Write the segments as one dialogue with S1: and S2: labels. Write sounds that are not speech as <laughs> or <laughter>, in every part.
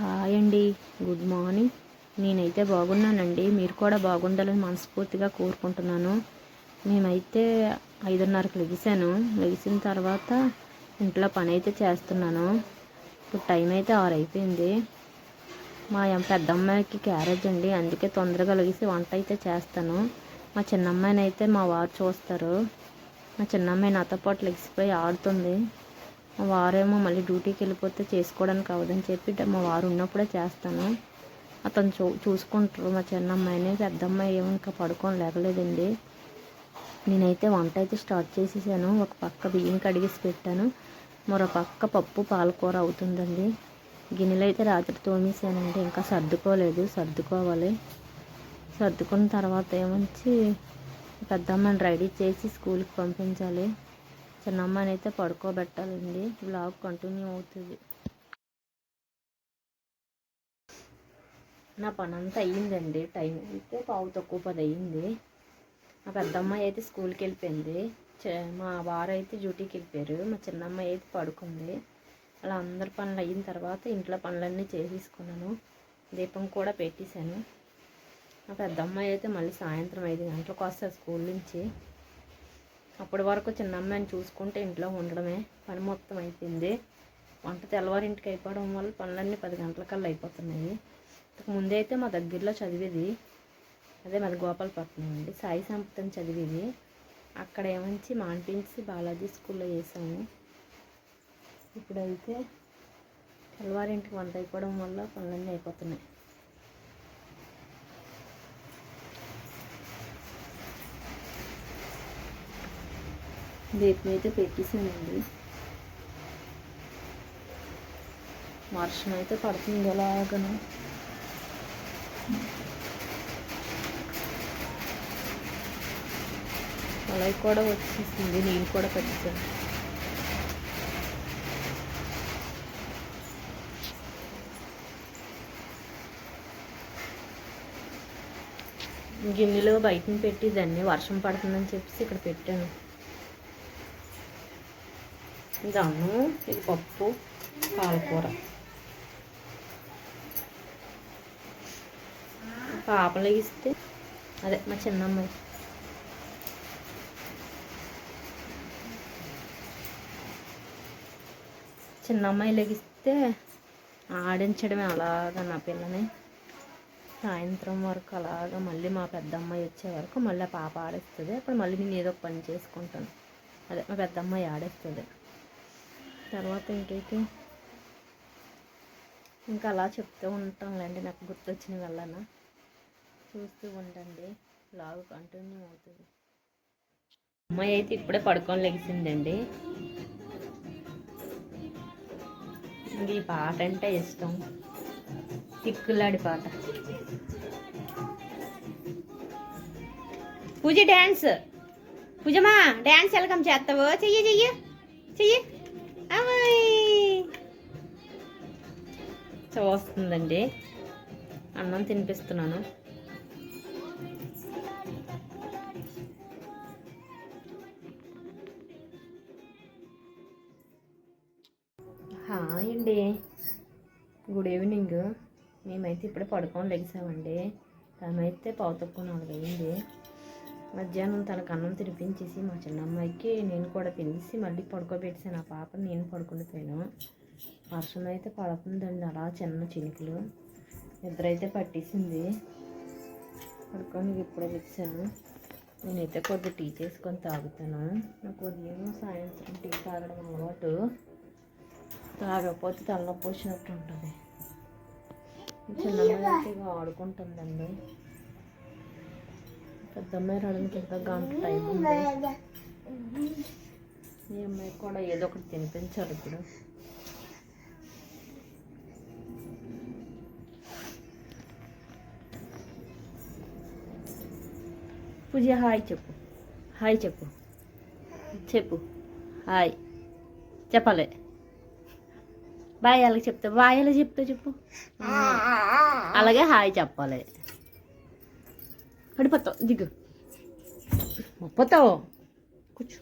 S1: Hi అండి. Good morning. నేనైతే బాగున్నానండి. మీరు కూడా బాగుండాలని మనస్ఫూర్తిగా కోరుకుంటున్నాను. మేమైతే ఐదున్నరకు లెగిసాను. లెగిసిన తర్వాత ఇంట్లో పని అయితే చేస్తున్నాను. ఇప్పుడు టైం అయితే ఆరు అయిపోయింది మా పెద్ద అమ్మాయికి క్యారేజ్ అండి. అందుకే తొందరగా లెగిసి వంట అయితే చేస్తాను. మా చిన్నమ్మాయిని అయితే మా వారు చూస్తారు. మా చిన్నమ్మాయి నాతో పాటు లెగిసిపోయి ఆడుతుంది. వారేమో మళ్ళీ డ్యూటీకి వెళ్ళిపోతే చేసుకోవడానికి అవ్వదని చెప్పి మా వారు ఉన్నప్పుడే చేస్తాను. అతను చూ చూసుకుంటారు. మా చిన్న అమ్మాయిని పెద్ద అమ్మాయి ఏమో ఇంకా పడుకొని లేగలేదండి నేనైతే వంట అయితే స్టార్ట్ చేసేసాను. ఒక పక్క బియ్యం కడిగేసి పెట్టాను. మరో పక్క పప్పు పాలకూర అవుతుందండి. గిన్నెలు అయితే రాత్రి తోమేసానండి. ఇంకా సర్దుకోలేదు. సర్దుకోవాలి. సర్దుకున్న తర్వాత ఏమొచ్చి పెద్ద అమ్మాయిని రెడీ చేసి స్కూల్కి పంపించాలి. చిన్నమ్మని అయితే పడుకోబెట్టాలండి. బ్లాగ్ కంటిన్యూ అవుతుంది. నా పని అంతా అయ్యిందండి. టైం అయితే పావు తక్కువ పది అయ్యింది. మా పెద్దమ్మాయి అయితే స్కూల్కి వెళ్ళిపోయింది. మా వారు అయితే డ్యూటీకి వెళ్ళిపోయారు. మా చిన్నమ్మాయి అయితే పడుకుంది. అలా అందరి పనులు అయిన తర్వాత ఇంట్లో పనులన్నీ చేసేసుకున్నాను. దీపం కూడా పెట్టేశాను. మా పెద్దమ్మాయి అయితే మళ్ళీ సాయంత్రం ఐదు గంటలకు వస్తారు స్కూల్ నుంచి. అప్పటి వరకు చిన్న అమ్మాయిని చూసుకుంటే ఇంట్లో ఉండడమే పని మొత్తం అయిపోయింది. వంట తెల్లవారింటికి అయిపోవడం వల్ల పనులన్నీ పది గంటలకల్లా అయిపోతున్నాయి. ఇంతకు ముందే అయితే మా దగ్గరలో చదివేది. అదే మాది గోపాలపట్నం అండి. సాయి సంపతని చదివేది. అక్కడ ఏమంచి మాన్పించి బాలాజీ స్కూల్లో వేసాము. ఇప్పుడైతే తెల్లవారింటికి వంట అయిపోవడం వల్ల పనులన్నీ అయిపోతున్నాయి. దీపం మీద పెట్టేసానండి వర్షం అయితే పడుతుంది ఎలాగను. అలా కూడా వచ్చేసింది నేను కూడా పెట్టాను గిన్నెలో బయటని పెట్టి దాన్ని వర్షం పడుతుందని చెప్పేసి ఇక్కడ పెట్టాను. ఇది ఇది పప్పు పాలకూర. పాపలు ఇస్తే అదే మా చిన్నమ్మాయి చిన్నమ్మాయి లెగిస్తే ఆడించడమే అలాగా నా పిల్లని. సాయంత్రం వరకు అలాగా మళ్ళీ మా పెద్దమ్మాయి వచ్చే వరకు మళ్ళీ పాప ఆడేస్తుంది. అప్పుడు మళ్ళీ నేను ఏదో ఒక పని చేసుకుంటాను. అదే మా పెద్దమ్మాయి ఆడేస్తుంది. తర్వాత ఇంకైతే ఇంకా అలా చెప్తూ ఉంటాంలేండి నాకు గుర్తొచ్చిన వలన చూస్తూ ఉండండి లాగు కంటిన్యూ అవుతుంది. అమ్మాయి అయితే ఇప్పుడే పడుకొని లెగిసిందండి. ఇంక ఈ పాట అంటే ఇష్టం. తిక్కులాడి పాట. పూజ డ్యాన్స్ పూజమా డ్యాన్స్ ఎలకం చేస్తావు? చెయ్యి చెయ్యి చెయ్యి. చూస్తుందండి. అన్నం తినిపిస్తున్నాను. హాయ్ అండి. గుడ్ ఈవినింగ్ మేమైతే ఇప్పుడే పడుకొని లెగిసామండి. మేమైతే పావు తక్కువ నాలుగు అయింది. మధ్యాహ్నం తనకు అన్నం తినిపించేసి మా చిన్న అమ్మాయికి నేను కూడా తినేసి మళ్ళీ పడుకోబెట్టేసాను ఆ పాపని నేను పడుకుండిపోయాను. వర్షం అయితే పడుతుందండి అలా చిన్న చినుకులు. నిద్ర అయితే పట్టేసింది. పడుకొని ఇప్పుడే వచ్చాను నేనైతే కొద్దిగా టీ చేసుకొని తాగుతాను. నాకు ఉదయం సాయంత్రం టీ తాగడం అలవాటు. తాగకపోతే తలనొప్పి వచ్చినట్టు ఉంటుంది. చిన్నమ్మాయి అయితే ఆడుకుంటుందండి. పెద్ద అమ్మాయి రావడానికి ఇంకా గంట టైం ఉంది? ఈ అమ్మాయి కూడా ఏదో ఒకటి తినిపించాలి ఇప్పుడు. పూజ హాయ్ చెప్పు. హాయ్ చెప్పు. చెప్పు. హాయ్. చెప్పాలి. బాయ్ అలాగే చెప్తా? బాయ్ ఎలా చెప్తా చెప్పు? అలాగే హాయ్ చెప్పాలి. పడిపోతావు. దిగు. పోతావు కూర్చో.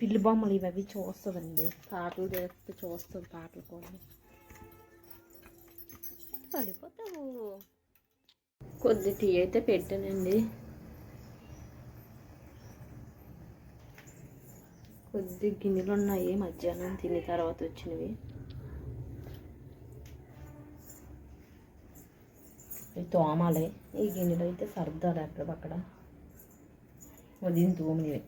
S1: పిల్లి బొమ్మలు ఇవి అవి చూస్తుందండి. పాటలు చేస్తే చూస్తుంది పాటలు కూడా పడిపోతావు. కొద్ది టీ అయితే పెట్టానండి. కొద్ది గిన్నెలు ఉన్నాయి మధ్యాహ్నం తిన్న తర్వాత వచ్చినవి. ఇవి తోమాలి. ఈ గిన్నెలు అయితే సర్దాలి అక్కడ ఉదయం తోమినవి.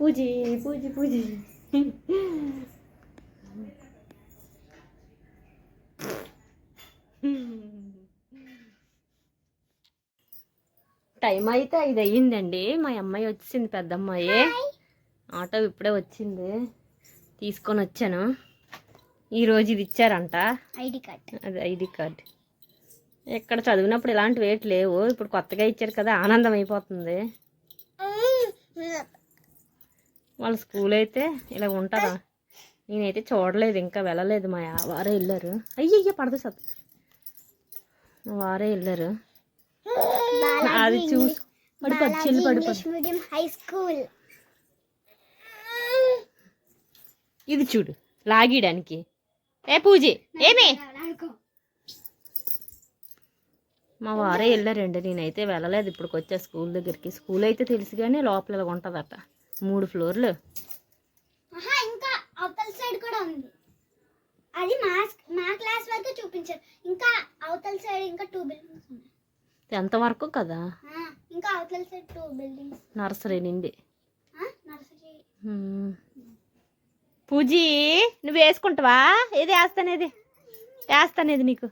S1: పూజి పూజి పూజి. టైం అయితే ఐదు అయ్యిందండి మా అమ్మాయి వచ్చింది పెద్ద అమ్మాయి ఆటో ఇప్పుడే వచ్చింది. తీసుకొని వచ్చాను. ఈరోజు ఇది ఇచ్చారంట.
S2: ID card.
S1: అది ఐడి కార్డ్. ఇక్కడ చదివినప్పుడు ఇలాంటి వేట్ లేవు. ఇప్పుడు కొత్తగా ఇచ్చారు కదా ఆనందం అయిపోతుంది. వాళ్ళ స్కూల్ అయితే ఇలా ఉంటుందా? నేనైతే చూడలేదు ఇంకా వెళ్ళలేదు. మా వారే వెళ్ళారు. అయ్యయ్య పడదు సత్. వారే వెళ్ళారు. అది చూసి పడిపోద్ది చెల్లి పడిపోద్ది.
S2: High school.
S1: ఇది చూడు లాగీయడానికి. ఏ పూజి ఏమి? మా వారే వెళ్ళారండి నేనైతే వెళ్ళలేదు. ఇప్పుడు వచ్చా స్కూల్ దగ్గరికి. స్కూల్ అయితే తెలుసు కానీ లోపల ఉంటుందట. మూడు ఫ్లోర్లు.
S2: ఇంకా అవతల సైడ్ కూడా ఉంది. అది మా మా క్లాస్ వరకు చూపించారు. ఇంకా అవతల సైడ్ ఇంకా టూ బిల్డింగ్స్
S1: ఎంతవరకు కదా?
S2: ఆ, ఇంకా అవతల సైడ్ టూ బిల్డింగ్స్
S1: నర్సరీ నుండి.
S2: నర్సరీ.
S1: పూజీ నువ్వు వేసుకుంటావా? ఏది వేస్తానేది? వేస్తానేది నీకు.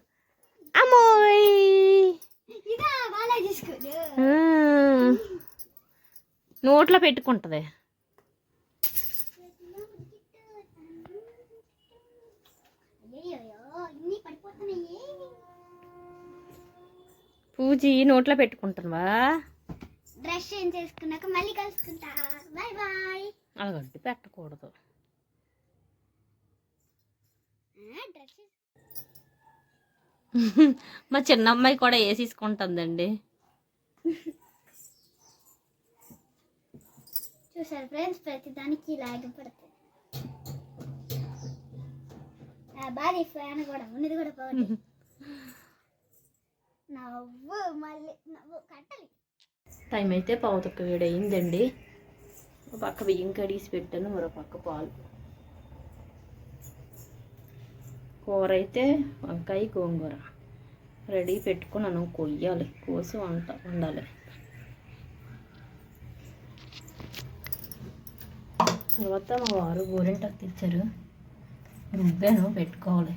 S1: అమ్మోయ్. నోట్లో పెట్టుకుంటుంది.
S2: అయ్యో ఇన్ని పడిపోతున్నాయి.
S1: పూజీ నోట్లో పెట్టుకుంటున్నావా?
S2: డ్రెస్ చేంజ్ చేసుకున్నాక మళ్ళీ కలుసుకుంటా. బాయ్ బాయ్
S1: అలా గడ్డి పెట్టకూడదు మా చిన్న అమ్మాయి కూడా వేసేసుకుంటుందండి.
S2: చూసారు ఫ్రెండ్స్ ప్రతిదానికి ఇలాగ పడుతుంది. భారీ ఫ్యాన్ కూడా ఉన్నది కూడా పోతుంది <laughs> నవ్వు మళ్ళీ నవ్వు కట్టాలి.
S1: టైం అయితే పావుతొక్క వేడి అయిందండి. ఒక పక్క బియ్యం కడిగి పెట్టాను మరో పక్క పాలు. కూర అయితే వంకాయ గోంగూర. రెడీ పెట్టుకున్నాను కొయ్యాలి. కోసి వంట వండాలి. తర్వాత మా వారు గోరింటాకు తెచ్చారు. రుబ్బాను పెట్టుకోవాలి.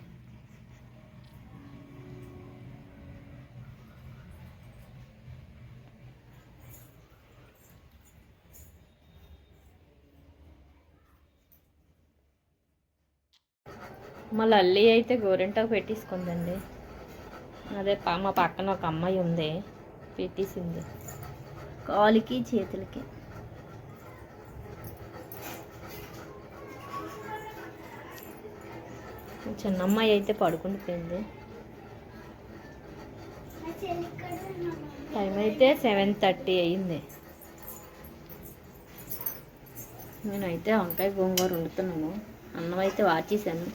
S1: మా లల్లి అయితే గోరింటాకు పెట్టేసుకుందండి అదే మా పక్కన ఒక అమ్మాయి ఉంది పెట్టేసింది కాలికి చేతులకి. చిన్న అమ్మాయి అయితే పడుకుని పోయింది. టైం అయితే సెవెన్ థర్టీ అయింది. నేనైతే వంకాయ గోంగూర వండుతున్నాను. అన్నం అయితే వాచేసాను.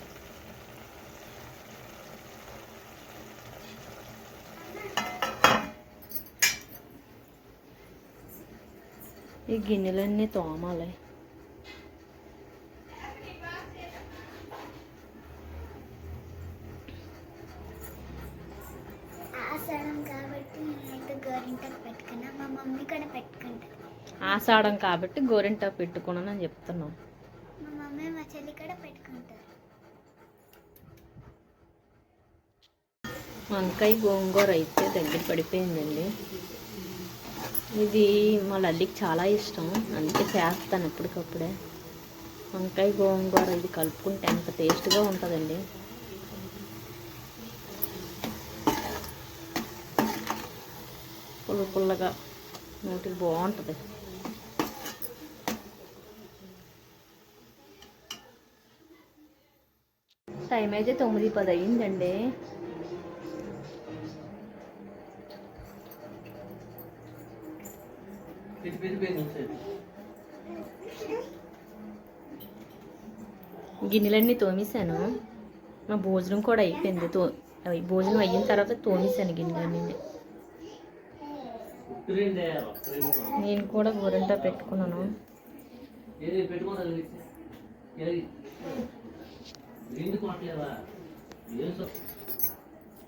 S1: ఈ గిన్నెలన్నీ తోమాలి.
S2: ఆషాఢం కాబట్టి గోరింటాకు
S1: పెట్టుకున్నాను అని చెప్తున్నాం.
S2: మా మమ్మీ మా చెల్లి కూడా పెట్టుకుంటారు
S1: వంకాయ గోంగూర అయితే దగ్గర పడిపోయిందండి. ఇది మా లడ్డికి చాలా ఇష్టం. అందుకే చేస్తాను ఎప్పటికప్పుడే. వంకాయ గోంగూర ఇది కలుపుకుంటే ఎంత టేస్ట్గా ఉంటుందండి. పుల్ల పుల్లగా నోటికి బాగుంటుంది. టైం అయితే తొమ్మిది పది అయ్యిందండి. గిన్నెలన్నీ తోమేశాను. మా భోజనం కూడా అయిపోయింది. తో అవి భోజనం అయిన తర్వాత తోమేశాను గిన్నెలన్నీ. నేను కూడా గోరంటా పెట్టుకున్నాను.
S3: సో?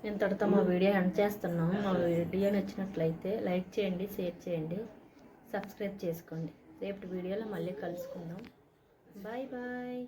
S1: ఇంతటితో మా వీడియో ఎండ్ చేస్తున్నాం మా వీడియో నచ్చినట్లయితే లైక్ చేయండి షేర్ చేయండి. సబ్స్క్రైబ్ చేసుకోండి. రేపటి వీడియోలో మళ్ళీ కలుసుకుందాం. Bye bye.